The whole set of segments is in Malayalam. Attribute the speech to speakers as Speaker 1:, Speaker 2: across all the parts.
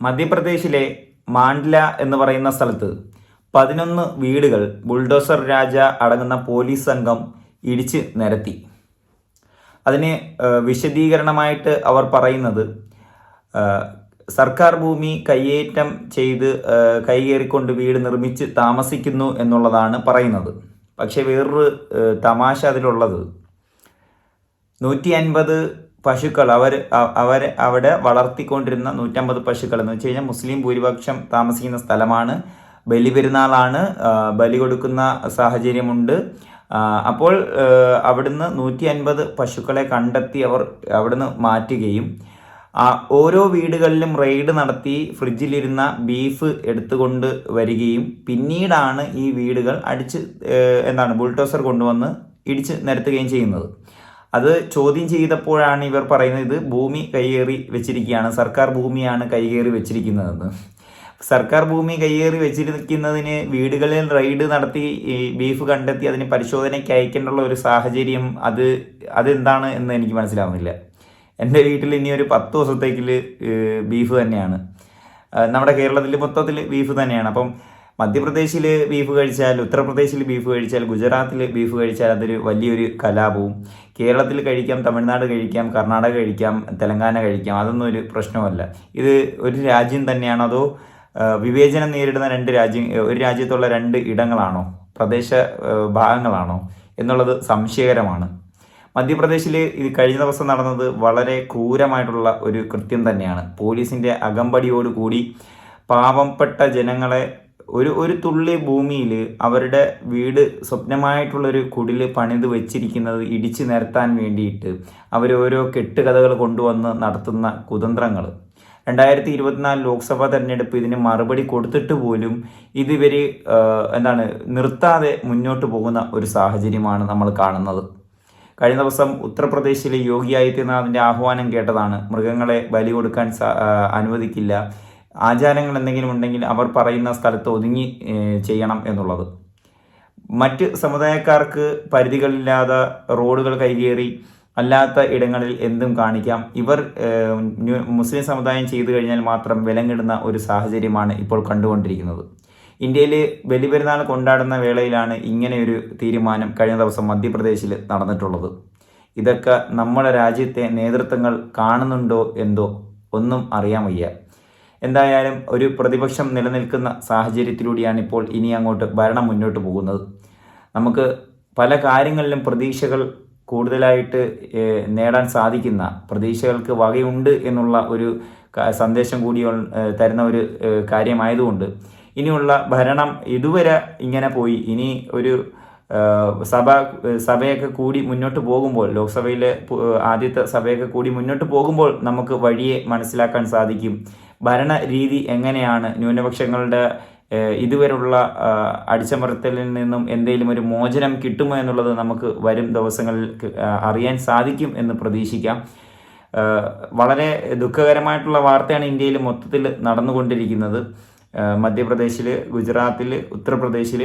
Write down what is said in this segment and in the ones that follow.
Speaker 1: മധ്യപ്രദേശിലെ മാണ്ഡ്ല എന്ന് പറയുന്ന സ്ഥലത്ത് പതിനൊന്ന് വീടുകൾ ബുൾഡോസർ രാജ അടങ്ങുന്ന പോലീസ് സംഘം ഇടിച്ച് നിരത്തി. അതിന് വിശദീകരണമായിട്ട് അവർ പറയുന്നത് സർക്കാർ ഭൂമി കയ്യേറ്റം ചെയ്ത് കൈകേറിക്കൊണ്ട് വീട് നിർമ്മിച്ച് താമസിക്കുന്നു എന്നുള്ളതാണ് പറയുന്നത്. പക്ഷേ വേറൊരു തമാശ അതിലുള്ളത് നൂറ്റി അൻപത് പശുക്കൾ അവർ അവർ അവിടെ വളർത്തിക്കൊണ്ടിരുന്ന നൂറ്റമ്പത് പശുക്കൾ എന്ന് വെച്ച് കഴിഞ്ഞാൽ മുസ്ലിം ഭൂരിപക്ഷം താമസിക്കുന്ന സ്ഥലമാണ്. ബലി പെരുന്നാളാണ് ബലി കൊടുക്കുന്ന സാഹചര്യമുണ്ട്. അപ്പോൾ അവിടുന്ന് നൂറ്റി അൻപത് പശുക്കളെ കണ്ടെത്തി അവർ അവിടുന്ന് മാറ്റുകയും ഓരോ വീടുകളിലും റെയ്ഡ് നടത്തി ഫ്രിഡ്ജിലിരുന്ന ബീഫ് എടുത്തുകൊണ്ട് വരികയും പിന്നീടാണ് ഈ വീടുകൾ അടിച്ച് എന്താണ് ബുൾട്ടോസർ കൊണ്ടുവന്ന് ഇടിച്ച് നിരത്തുകയും ചെയ്യുന്നത്. അത് ചോദ്യം ചെയ്തപ്പോഴാണ് ഇവർ പറയുന്നത് ഇത് ഭൂമി കൈയേറി വെച്ചിരിക്കുകയാണ് സർക്കാർ ഭൂമിയാണ് കൈയേറി വെച്ചിരിക്കുന്നതെന്ന്. സർക്കാർ ഭൂമി കൈയേറി വെച്ചിരിക്കുന്നതിന് വീടുകളിൽ റെയ്ഡ് നടത്തി ബീഫ് കണ്ടെത്തി അതിന് പരിശോധനയ്ക്ക് അയക്കേണ്ടുള്ള ഒരു സാഹചര്യം അത് അതെന്താണ് എന്ന് എനിക്ക് മനസ്സിലാവുന്നില്ല. എന്റെ വീട്ടിൽ ഇനി ഒരു പത്ത് ദിവസത്തേക്കിൽ ബീഫ് തന്നെയാണ്. നമ്മുടെ കേരളത്തിൽ മൊത്തത്തിൽ ബീഫ് തന്നെയാണ്. അപ്പം മധ്യപ്രദേശിൽ ബീഫ് കഴിച്ചാൽ ഉത്തർപ്രദേശിൽ ബീഫ് കഴിച്ചാൽ ഗുജറാത്തിൽ ബീഫ് കഴിച്ചാൽ അതൊരു വലിയൊരു കലാപവും. കേരളത്തിൽ കഴിക്കാം തമിഴ്നാട് കഴിക്കാം കർണാടക കഴിക്കാം തെലങ്കാന കഴിക്കാം അതൊന്നും ഒരു പ്രശ്നമല്ല ഇത് ഒരു രാജ്യം തന്നെയാണോ അതോ വിവേചനം നേരിടുന്ന രണ്ട് രാജ്യം ഒരു രാജ്യത്തുള്ള രണ്ട് ഇടങ്ങളാണോ? പ്രദേശ ഭാഗങ്ങളാണോ? എന്നുള്ളത് സംശയകരമാണ്. മധ്യപ്രദേശിൽ ഇത് കഴിഞ്ഞ ദിവസം നടന്നത് വളരെ ക്രൂരമായിട്ടുള്ള ഒരു കൃത്യം തന്നെയാണ്. പോലീസിന്റെ അകമ്പടിയോടുകൂടി പാവപ്പെട്ട ജനങ്ങളെ ഒരു ഒരു തുള്ളി ഭൂമിയിൽ അവരുടെ വീട് സ്വപ്നമായിട്ടുള്ളൊരു കുടിൽ പണിത് വെച്ചിരിക്കുന്നത് ഇടിച്ചു നിരത്താൻ വേണ്ടിയിട്ട് അവർ ഓരോ കെട്ടുകഥകൾ കൊണ്ടുവന്ന് നടത്തുന്ന കുതന്ത്രങ്ങൾ. രണ്ടായിരത്തി ഇരുപത്തിനാല് ലോക്സഭാ തെരഞ്ഞെടുപ്പ് ഇതിന് മറുപടി കൊടുത്തിട്ട് പോലും ഇതിവർ എന്താണ് നിർത്താതെ മുന്നോട്ട് പോകുന്ന ഒരു സാഹചര്യമാണ് നമ്മൾ കാണുന്നത്. കഴിഞ്ഞ ദിവസം ഉത്തർപ്രദേശിലെ യോഗി ആദിത്യനാഥിന്റെ ആഹ്വാനം കേട്ടതാണ് മൃഗങ്ങളെ ബലി കൊടുക്കാൻ അനുവദിക്കില്ല ആചാരങ്ങൾ എന്തെങ്കിലും ഉണ്ടെങ്കിൽ അവർ പറയുന്ന സ്ഥലത്ത് ഒതുങ്ങി ചെയ്യണം എന്നുള്ളത്. മറ്റ് സമുദായക്കാർക്ക് പരിധികളില്ലാതെ റോഡുകൾ കൈകേറി അല്ലാത്ത ഇടങ്ങളിൽ എന്തും കാണിക്കാം. ഇവർ മുസ്ലിം സമുദായം ചെയ്തു കഴിഞ്ഞാൽ മാത്രം വിലങ്ങിടുന്ന ഒരു സാഹചര്യമാണ് ഇപ്പോൾ കണ്ടുകൊണ്ടിരിക്കുന്നത്. ഇന്ത്യയിൽ ബലിപെരുന്നാൾ കൊണ്ടാടുന്ന വേളയിലാണ് ഇങ്ങനെയൊരു തീരുമാനം കഴിഞ്ഞ ദിവസം മധ്യപ്രദേശിൽ നടന്നിട്ടുള്ളത്. ഇതൊക്കെ നമ്മുടെ രാജ്യത്തെ നേതൃത്വങ്ങൾ കാണുന്നുണ്ടോ എന്തോ ഒന്നും അറിയാൻ വയ്യ. എന്തായാലും ഒരു പ്രതിപക്ഷം നിലനിൽക്കുന്ന സാഹചര്യത്തിലൂടെയാണ് ഇപ്പോൾ ഇനി അങ്ങോട്ട് ഭരണം മുന്നോട്ട് പോകുന്നത്. നമുക്ക് പല കാര്യങ്ങളിലും പ്രതീക്ഷകൾ കൂടുതലായിട്ട് നേടാൻ സാധിക്കുന്ന പ്രതീക്ഷകൾക്ക് വകയുണ്ട് എന്നുള്ള ഒരു സന്ദേശം കൂടി തരുന്ന ഒരു കാര്യമായതുകൊണ്ട് ഇനിയുള്ള ഭരണം ഇതുവരെ ഇങ്ങനെ പോയി. ഇനി ഒരു സഭ സഭയൊക്കെ കൂടി മുന്നോട്ട് പോകുമ്പോൾ ലോക്സഭയിലെ ആദ്യത്തെ സഭയൊക്കെ കൂടി മുന്നോട്ട് പോകുമ്പോൾ നമുക്ക് വഴിയെ മനസ്സിലാക്കാൻ സാധിക്കും. ഭരണ രീതി എങ്ങനെയാണ് ന്യൂനപക്ഷങ്ങളുടെ ഇതുവരെയുള്ള അടിച്ചമർത്തലിൽ നിന്നും എന്തെങ്കിലും ഒരു മോചനം കിട്ടുമോ എന്നുള്ളത് നമുക്ക് വരും ദിവസങ്ങളിൽ അറിയാൻ സാധിക്കും എന്ന് പ്രതീക്ഷിക്കാം. വളരെ ദുഃഖകരമായിട്ടുള്ള വാർത്തയാണ് ഇന്ത്യയിൽ മൊത്തത്തിൽ നടന്നുകൊണ്ടിരിക്കുന്നത്. മധ്യപ്രദേശിൽ ഗുജറാത്തിൽ ഉത്തർപ്രദേശിൽ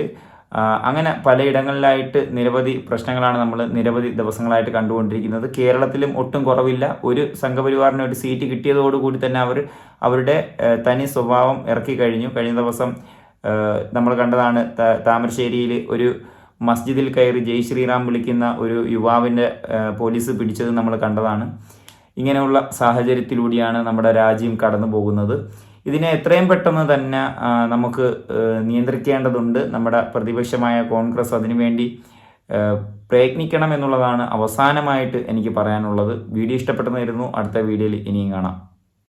Speaker 1: അങ്ങനെ പലയിടങ്ങളിലായിട്ട് നിരവധി പ്രശ്നങ്ങളാണ് നമ്മൾ നിരവധി ദിവസങ്ങളായിട്ട് കണ്ടുകൊണ്ടിരിക്കുന്നത്. കേരളത്തിലും ഒട്ടും കുറവില്ല. ഒരു സംഘപരിവാറിന് ഒരു സീറ്റ് കിട്ടിയതോടുകൂടി തന്നെ അവർ അവരുടെ തനി സ്വഭാവം ഇറക്കി കഴിഞ്ഞു. കഴിഞ്ഞ ദിവസം നമ്മൾ കണ്ടതാണ് താമരശ്ശേരിയിൽ ഒരു മസ്ജിദിൽ കയറി ജയ് ശ്രീറാം വിളിക്കുന്ന ഒരു യുവാവിന്റെ പോലീസ് പിടിച്ചത് നമ്മൾ കണ്ടതാണ്. ഇങ്ങനെയുള്ള സാഹചര്യത്തിലൂടെയാണ് നമ്മുടെ രാജ്യം കടന്നു പോകുന്നത് ഇതിനെ എത്രയും പെട്ടെന്ന് തന്നെ നമുക്ക് നിയന്ത്രിക്കേണ്ടതുണ്ട്. നമ്മുടെ പ്രതിപക്ഷമായ കോൺഗ്രസ് അതിനുവേണ്ടി പ്രയത്നിക്കണം എന്നുള്ളതാണ് അവസാനമായിട്ട് എനിക്ക് പറയാനുള്ളത്. വീഡിയോ ഇഷ്ടപ്പെട്ടെന്നായിരുന്നു. അടുത്ത വീഡിയോയിൽ ഇനിയും കാണാം.